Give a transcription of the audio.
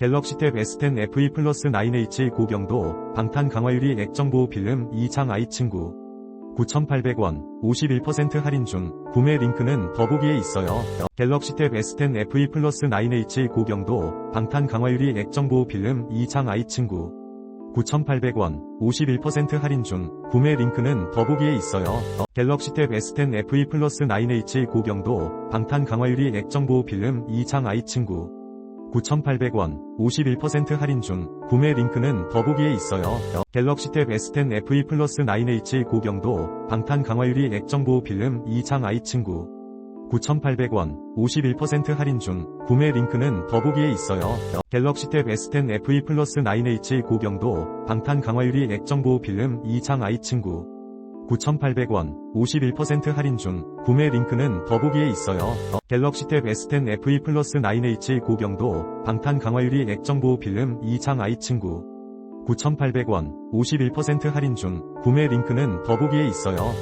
갤럭시 탭 S10 FE 플러스 9H 고경도 방탄 강화유리 액정보호 필름 2장 아이 친구 9,800원 51% 할인 중 구매 링크는 더보기에 있어요. 갤럭시 탭 S10 FE 플러스 9H 고경도 방탄 강화유리 액정보호 필름 2장 아이 친구 9,800원 51% 할인 중 구매 링크는 더보기에 있어요. 갤럭시 탭 S10 FE 플러스 9H 고경도 방탄 강화유리 액정보호 필름 2장 아이 친구 9,800원 51% 할인 중 구매 링크는 더보기에 있어요. 갤럭시 탭 S10 FE 플러스 9H 고경도 방탄 강화유리 액정보호 필름 2장 아이 친구 9,800원 51% 할인 중 구매 링크는 더보기에 있어요. 갤럭시 탭 S10 FE 플러스 9H 고경도 방탄 강화유리 액정보호 필름 2장 아이 친구 9,800원 51% 할인 중 구매 링크는 더보기에 있어요. 갤럭시 탭 S10 FE 플러스 9H 고경도 방탄 강화유리 액정보호 필름 2장 아이 친구 9,800원 51% 할인 중 구매 링크는 더보기에 있어요.